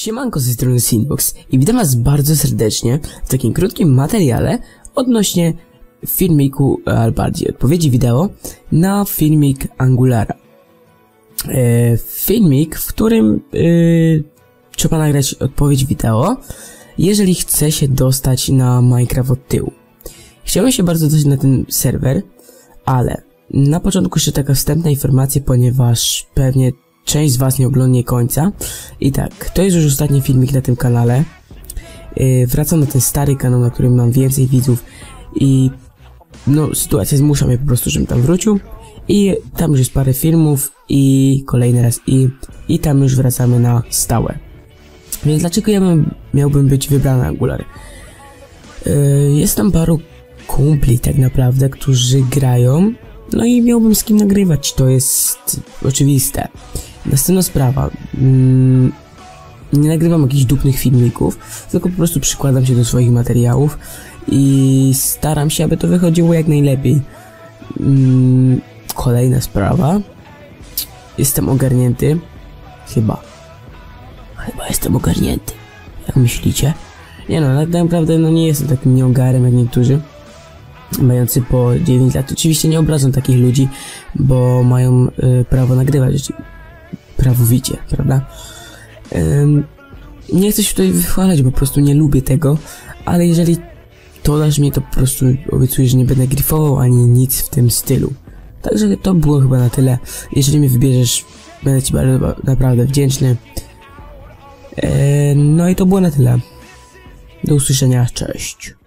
Siemanko ze strony Sinbox i witam was bardzo serdecznie w takim krótkim materiale odnośnie filmiku, albo bardziej odpowiedzi wideo na filmik Angulara. E, filmik, w którym e, trzeba nagrać odpowiedź wideo, jeżeli chce się dostać na Minecraft od tyłu. Chciałem się bardzo dostać na ten serwer, ale na początku jeszcze taka wstępna informacja, ponieważ pewnie część z was nie oglądnie końca. I tak, to jest już ostatni filmik na tym kanale. Yy, wracam na ten stary kanał, na którym mam więcej widzów i no sytuacja zmusza mnie po prostu, żebym tam wrócił. I tam już jest parę filmów i kolejny raz i, i tam już wracamy na stałe. Więc dlaczego ja bym, miałbym być wybrany Angular? Yy, jest tam paru kumpli tak naprawdę, którzy grają no i miałbym z kim nagrywać, to jest oczywiste. Następna sprawa. Mm, nie nagrywam jakichś dupnych filmików, tylko po prostu przykładam się do swoich materiałów i staram się, aby to wychodziło jak najlepiej. Mm, kolejna sprawa. Jestem ogarnięty. Chyba. Chyba jestem ogarnięty. Jak myślicie? Nie no, tak naprawdę no nie jestem takim nieogarem jak niektórzy mający po 9 lat. Oczywiście nie obrażam takich ludzi, bo mają y, prawo nagrywać prawowicie, prawda? Nie chcę się tutaj wychwalać, bo po prostu nie lubię tego, ale jeżeli to dasz mnie, to po prostu obiecuję, że nie będę gryfował ani nic w tym stylu. Także to było chyba na tyle. Jeżeli mnie wybierzesz, będę Ci bardzo naprawdę wdzięczny. no i to było na tyle. Do usłyszenia, cześć.